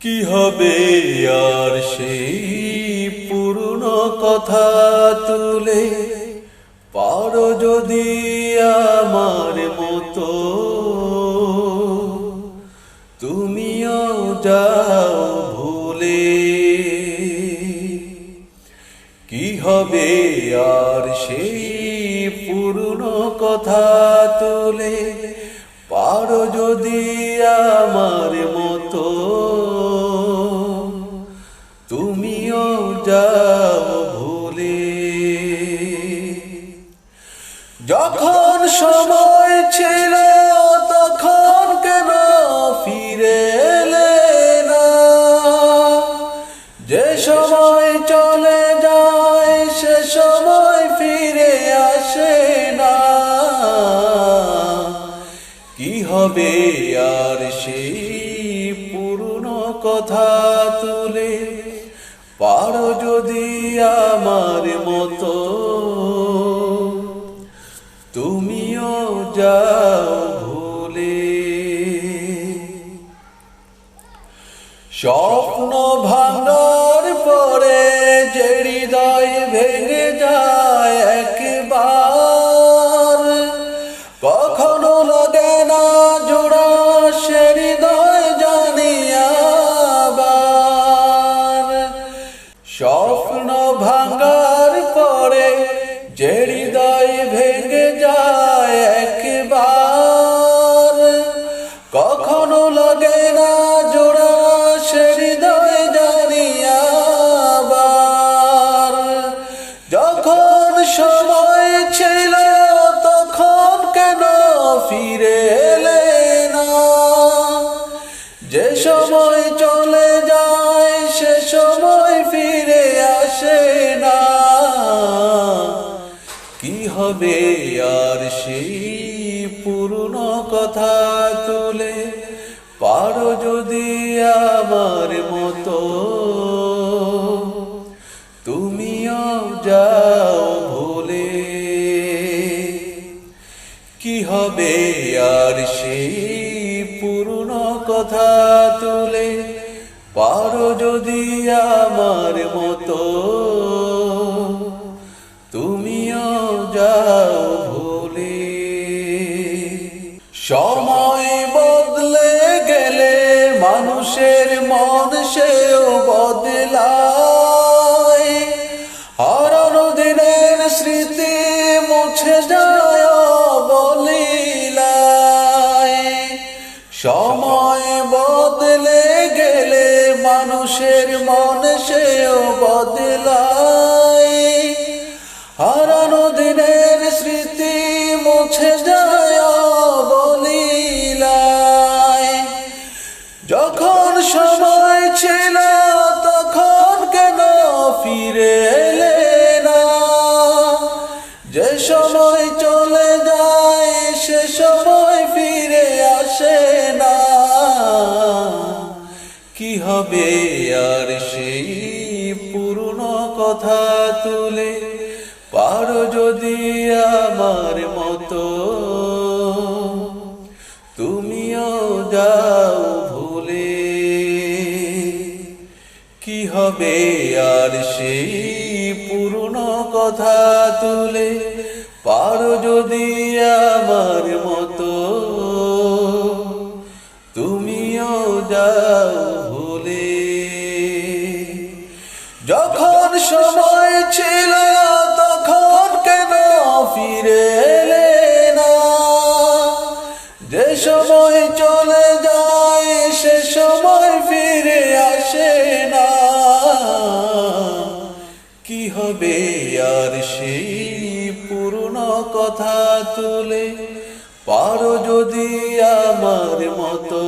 কি হবে আর সেই পুরনো কথা তুলে? পারো যদি আমার মতো। তুমিও যাও ভুলে। কি হবে আর সেই পুরনো কথা তুলে? পারো যদি আমার মতো। সময় ছিল, তখন কেন ফিরে না? যে সময় চলে যায়, সে সময় ফিরে আসে না। কি হবে আর সেই পুরনো কথা তুলে? পারো যদি আমার মতো তুমিও যাও ভুলে। স্বপ্ন ভাঙার পরে যে হৃদয় ভেঙে যায় হবে আর সেই পুরনো কথা তুলে পারো যদি আমার মতো। তুমিও যাও ভুলে। কি হবে আর সেই পুরনো কথা তুলে পারো যদি আমার মতো। যাও ভুলে। সময় বদলে গেলে মানুষের মন সেও বদলায়। হারানো দিনের স্মৃতি মুছে যায় বলিলায় সময় বদলে গেলে মানুষের মন সেও বদলায়। হবে আর সেই পুরনো কথা তুলে পারো যদি আমার মতো। তুমিও যাও ভুলে। কি হবে আর সেই পুরনো কথা তুলে পারো যদি আমার মতো। তুমিও যাও সময় ছিল, তখন কেন ফিরে না? যে সময় চলে যায়, সে সময় ফিরে আসে না। কি হবে আর সেই পুরনো কথা তুলে পারো যদি আমার মতো?